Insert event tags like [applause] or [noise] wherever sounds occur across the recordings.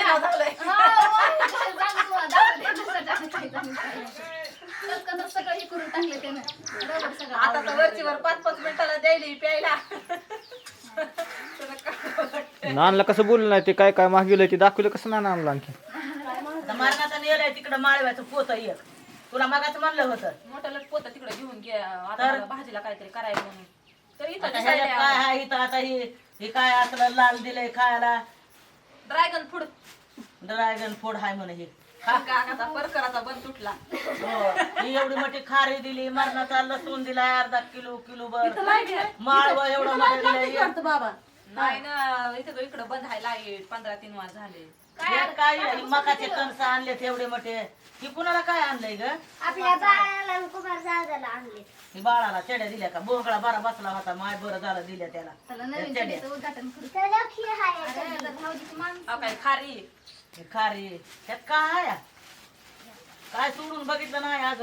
पुढे झालंय सगळं हे करून टाकलं त्यानं. बरोबर सगळं आता तर वर पाच पाच मिनिटाला द्यायली प्यायला. तुला काय वाटतं? नानला कसं बोललं नाही ते काय काय मागविलंय ते दाखवलं कसं नाही आणलं आणखी? आता मारणाचा नेलंय तिकडं माळव्याचं पोत एक. तुला मगाच म्हणलं होतं. मोठं लट पोतं तिकडे घेऊन गे आता तर? मला भाजीला काहीतरी करायला म्हणून. तर इथं आता ह्याच्यात काय आहे इथं आता ही ही काय असलं लाल दिलंय खायला? ड्रॅगन फूड ड्रॅगन फूड हाय म्हणे हे. काकाचा परकराचा बंद तुटला. हो. ही एवढी मोठी खारी दिली मरणाचा लसूण दिलाय अर्धा किलो किलो बर माळव एवढं मोठं दिलंय बाबा. नाही ना इथं इकडं बंद आहे लाइट पंधरा तीन वाज झाले. हे काय हे मकाचे कणस आणलेत एवढे मोठे. ही कुणाला काय आणलंय ग? आपल्या बाळाला कुमार दादाला आणले. ही बाळाला चेड्या दिल्या का? बोकळा बारा बसला होता माय बरं झालं दिल्या त्याला. त्याला त्या नवीन चेड्या. पिढीचं उद्घाटन करू. त्याला खीर आहे अरे, जर भाऊजीची माणसं अहो काय खारी. हे खारी. त्यात काय आहे? काय सोडून बघितलं नाही आज?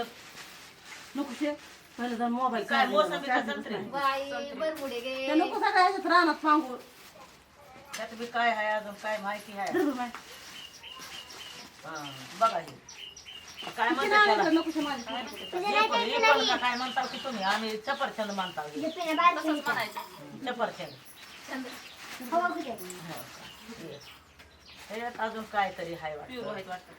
नको शे. पहिलं जर मोबाईल काय मोसंबी का संत्री? बाई बरमुडे गे. ते नको रानात सांगू. त्यात बी काय आहे अजून काय माहिती आहे. हा, बघा हे. काय म्हणतात त्याला? तर हे पण- हे पण का काय म्हणता की तुम्ही? आम्ही हवा कुठे हो. हे. ह्याच्यात अजून काहीतरी आहे प्युअर वाटतं.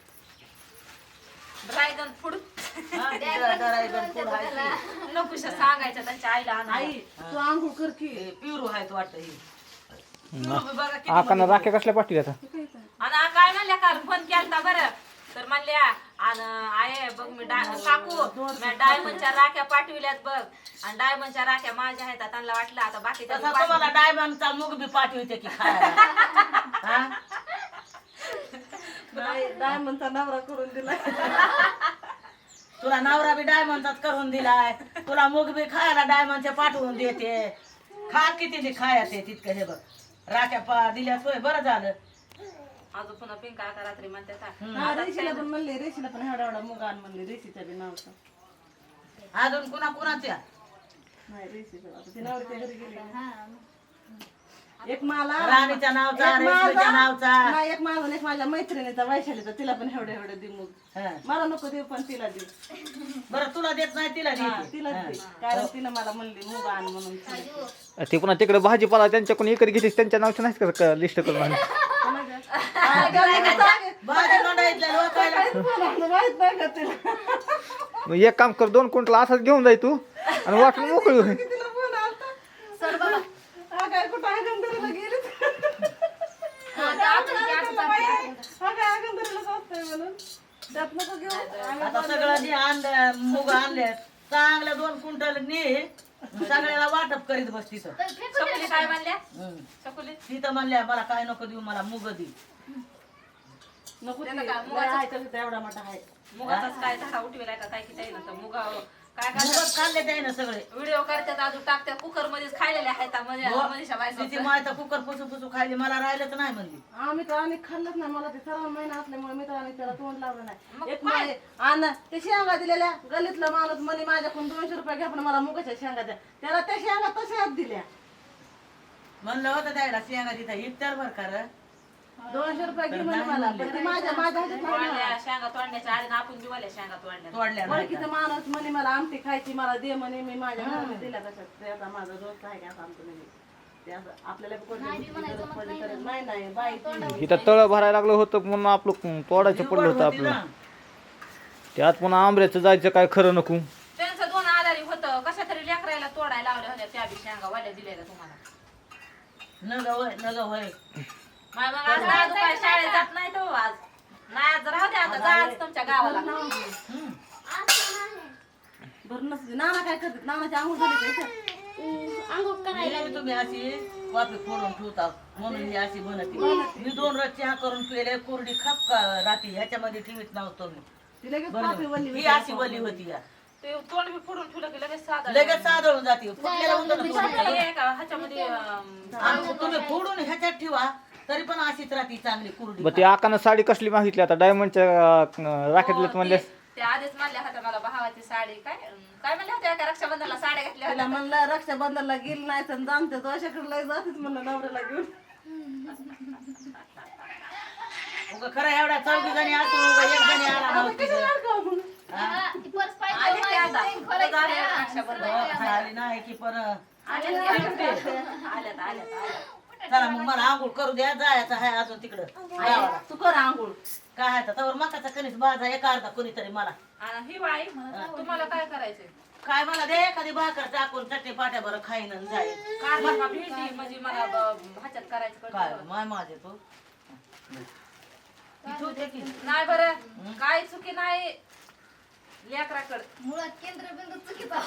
Dragon food. हा, [laughs] ते जरा- जरा एकदम फुल आहे की. नकुशा सांगायचं त्यांच्या आईला आई आणायला. तू आंघोळ कर की. हे पिरू आहेत वाटतं ही. आकानं राख्या कसल्या पाठवल्या आता आणि काय म्हणल्या काल फोन केलता बरं. तर म्हणल्या आणि आहे बघ मी डाय काकू मी डायमंडच्या राख्या पाठविल्यात बघ. आणि डायमंडच्या राख्या माझ्या आहेत त्यांना वाटलं आता बाकीच्या तसा तुम्हाला डायमंडचा मूग बी पाठवते की खायला [laughs] हा? नाही डायमंडचा नवरा करून दिला तुला नवरा बी डायमंडचाच करून दिलाय. तुला मूग बी खायला डायमंडचे पाठवून देते. खा किती बी खायचे तितकं हे बघ. राख्या पा दिल्या सोय बरं झालं. अजून पुन्हा पिंका आता रात्री म्हणतात हा. रेशीला पण म्हणले रेशीला पण एवढा एवढा मुगा आण म्हणले रेशीच्या बी नावचा. अजून कुणा कुणाच्या नाही रेशीचा. आता ती नवरीच्या घरी गेली. एक मला. राणीच्या नावचा एक रेशमीच्या माझा नावचा. नाही, एक माझा आणि एक माझ्या मैत्रिणीचा वैशालीचा. तिला पण एवढे एवढे दे मग. हा. मला नको देऊ पण तिला दे बरं तुला देत नाही तिला हा, देते. तिला दे कारण तिनं मला म्हणली मुगा आण म्हणून ते पुन्हा तिकडे भाजीपाला त्यांच्याकडून विकत घेतेस त्यांच्या नावचं नाही का लिस्ट करून आणली? भाजी मंडळीतल्या लोकायला. [laughs] माहीत नाही का तिला? मग एक काम कर दोन क्विंटल असाच घेऊन जाय तू आणि वाटून मोकळी होईल तिला फोन आलता? हा काय कुठं आगंदरीला गेली हा काय आगंदरीला असतंय म्हणून त्यात नको घेऊ. आता सगळं जे आणलं मुग आणले. चांगल्या दोन क्विंटल ने सगळ्याला वाटप करीत बस तिथं. शकुली काय म्हणल्या? हम्म. तिथं म्हणल्या मला काय नको देऊ मला मुग दे. नको ते. लय मुगाचं- आहे तसं तेवढा मोठा आहे. मुगाचाच काय झाडा उठविलाय का? काय की जाईल तर मुगा काय करतात? खाल्ले ते ना सगळे. व्हिडिओ करतात अजून टाकतात. कुकर मध्येच खायलेले आहेत म्हणजे हो. मनीषा तिची कुकर पुसू पुसू खायली मला राहिलंच नाही म्हणली. आम्ही तर आणि खाल्लंच नाही. मला ते सर्व महिना असल्यामुळे मी तर आणि त्याला तोंड लावलं नाही. एक माय आणि ते शेंगा दिलेल्या गलीतला माणूस म्हणे माझ्याकडून दोनशे रुपये घ्या पण मला मुगाच्या शेंगा द्या. त्याला त्या शेंगा तशाच दिल्या. म्हणलं होतं द्यायला शेंगा तिथं. इतर बर का रे. दोनशे रुपये घे म्हणे मला पण ते माझ्या माझ्या ह्याच्यात नाही ना. तोडल्या शेंगा तोडण्याच्या आधी आपण दिवाल्या शेंगा तोडल्या. तोडल्या नाही ओळखीचा माणूस म्हणे मला आमटी खायची मला दे म्हणे मी माझ्या घरात दिल्या तशात ते आता माझा दोस्त आहे का सांगतो नाही ते असं आपल्याला कोणाची गरज पडली तर नाही नाही बाई ती- इथं तळ भरायला लागलं होतं म्हणून आपलं तोडायचं पडलं होतं आपलं. ना. त्यात पुन्हा आंब्याचं जायचं काय खरं नको. त्यांचं दोन आधारी होतं कशा तरी लेकरायला तोडायला लावल्या होत्या त्या बी शेंगा वाल्या दिल्या का तुम्हाला. नग होय नग होय. माय मग आज दादू काय शाळेत जात नाही तो आज. नाही आज राहू दे आता जा आज तुमच्या गावाला. हम्म. बरं नसते नाना काय करतात? नानाची आंघोळ झाली का इथं? हे तुम्ही अशी फोडून ठेवता म्हणून ही अशी बनते मी दोन रस चहा करून पिले कोरडी खाप का रात्री ह्याच्यामध्ये ठेवीत नव्हतो मी. ती लगेच ही अशी वली होती या. ते तोंड बी फोडून ठेवलं की लगेच साधं लगेच साधळून जाते. फुटलेलं उंदर तोडून. हे का ह्याच्यामध्ये अं, आणि तुम्ही फोडून ह्याच्यात ठेवा. तरी पण अशीच राहते चांगली कुरडी मग ते आकानं साडी कसली मागितली आता? डायमंडच्या राख्यातलं हो, म्हणले ते- ते आधीच म्हणल्या होत्या मला भावाची साडी काय काय म्हणल्या होत्या एका रक्षाबंधनला साड्या घातल्या तिला होत्या? म्हणलं रक्षाबंधनला गेली नाही तर जाणते तो अशाकडे लय जातेच म्हणलं नवऱ्याला घेऊन. [laughs] उगा खरं एवढ्या चौघी जणी उगा एक जणी आला नव्हती ती पर्स पाहिजे, की नाही की पण आल्यात. आल्यात आल्यात. चला मग मला आंघोळ करू द्या जायचं आहे अजून तिकडं. गावाला. तू कर आंघोळ. काय आहे तर मकाचा कणीस बाजा एक अर्धा कोणीतरी मला. आणि ही बाई तुम्हाला काय करायचंय? काय मला दे एखादी भाकर टाकून चटणी पाट्या बरं खाईन आणि जाईल का म्हणजे मला ब- भाज्यात करायचं काय कळतं. माय माझे तू? की. नाही. बरं काय चुकी नाही. लेकराकड. मुळात केंद्रबिंदू चुकीचा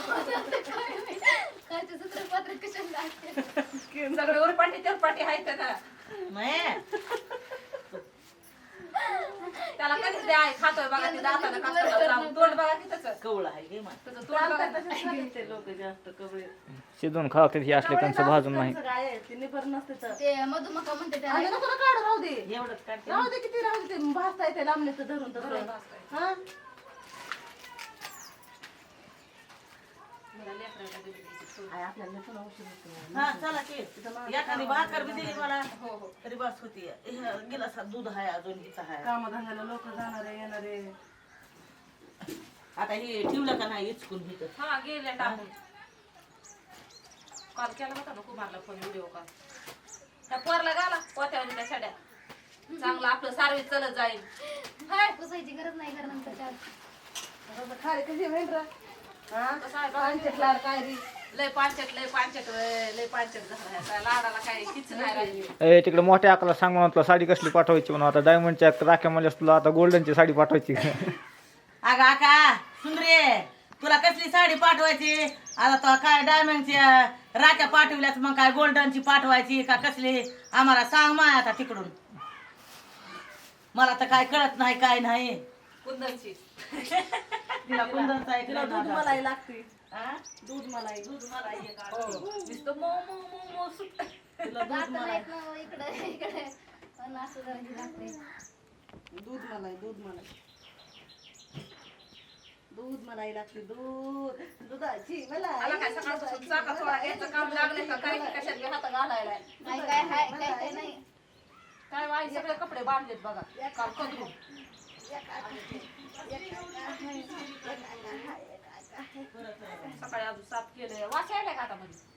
काय ते सूत्रपत्र कशाला लागते? सगळे उरपाटी तेरपाटी आहेत त्याला कधीच द्या आहे खातोय बघा ते लावून. तोंड बघा की त्याचं कवळ आहे त्याचं तोंड बघा. लोक जास्त हे असले कंच भाजून नाही. काय आहे, ते निबर नसते तर. ते मधुमका म्हणते आणि त्याला नको ना काढू राहू दे. एवढंच काढते राहू दे किती राहू दे. ते भाजता येते लांबणीचं धरून तर हा? मला लेकराला दिली. हा चला की. एखादी भाकर बी दिली मला हो हो. तरी बस होती. गिलासा दूध आहे अजून हिचा आहे कामधंद्याला लोक जाणारे येणारे आता हे ठेवलं का नाही इचकून हिथं हा गेले टाकून कॉल केला होता ना कुमारला फोन व्हिडिओ कॉल त्या पोरला गाला पोत्यावर त्या छड्या चांगलं आपलं सार्विस चलत जाईल. हाय पुसायची गरज नाही कारण नंतर आता खाली कशी रे? हा? कसं आहे बघा. काय रे? लय पांचट लय पांचट वय, लय पांचट झाला ह्या. त्या लाडाला काय किच नाही राहिली. ए तिकडे मोठ्या आकाला सांग म्हणून तुला साडी कसली पाठवायची म्हणून. आता डायमंडच्या राख्या म्हणजे तुला आता गोल्डनची साडी पाठवायची. अगं आका सुंदरे तुला कसली साडी पाठवायची? आता तो काय डायमंडची राख्या पाठवल्याच मग काय गोल्डनची पाठवायची का कसली? आम्हाला सांग माय आता तिकडून. मला तर काय कळत नाही काय नाही. कुंदनची. [laughs] तिला कुंदनचा एक तिला दूध लागते? दूध मलाई दूध मला एक हो. नुसतं तिला दूध मला इकडे इकडे. पण असं जरा हे लागते दूध मलाई दूध मलाई. दूध मलाई लागते दूध. दुधाची मलाई घ्यायचं काम लागले का? काय? कशात हात घालायला. काय काय हाय काय काय नाही. काय? वाई सगळे कपडे बांधलेत बघा. काल सकाळी अजून साफ केले वास यायला का आता मध्ये?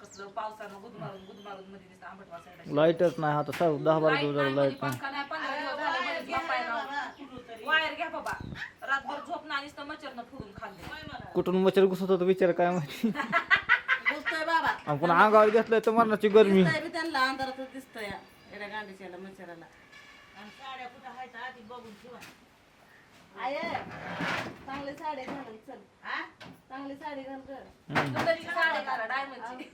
कसलं पावसानं गुदमारून गुदमारून मध्ये दिसतं आंबट वास यायला लाईटच नाही आता सर दहा बारा लाइट दिवस झाले मध्ये लाइट नाही. पंखा नाही पंधरा दिवस झाले मध्येच बाप्पा येणार. वायर घ्या बाबा. रातभर झोप नाही नुसतं मच्छरनं फुरून खाल्ले. कुठून मच्छर घुसत होतं विचार काय माहिती? दिसतोय बाबा. आणि पुन्हा अंगावर घेतलंय तर मरणाची गरमी. दिसतंय बी त्यांना अंधारातच दिसतोय एवढ्या गांडीच्याला मच्छराला. आणि साड्या कुठं आहेत आधी बघून ठेवा. आय चांगली साडी चल हा? चांगली साडी घाल कर सुंदरीची साडी घाला. डायमंडची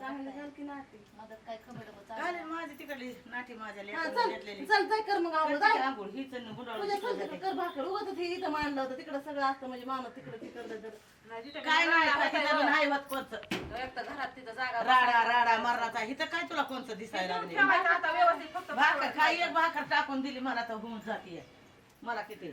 चांगली घाल की नाती. मदत काय खबर घालेल माझी तिकडली नाठी माझ्या हा लेकराला चल घेतलेली. चल जाय कर मग आंघोळ करते जाय आंघोळ. हीच आणि गुंडाळून तुझ्या तिकडं संध्याकाळी जाते. कर भाकर उगत ते इथं मांडलं होतं तिकडं सगळं असतं म्हणजे माणूस तिकडं तिकडं तर नाही, जिथे काय नाही का तिथं बी नाही होत कोणचं. तो एक तर घरात तिथं जागा राडा राडा मरणाचा इथं काय तुला कोणचं दिसायला लागले ठेवायचं आता व्यवस्थित फक्त भाकर खाई एक भाकर टाकून दिली मला तर होऊन जाते. मला किती?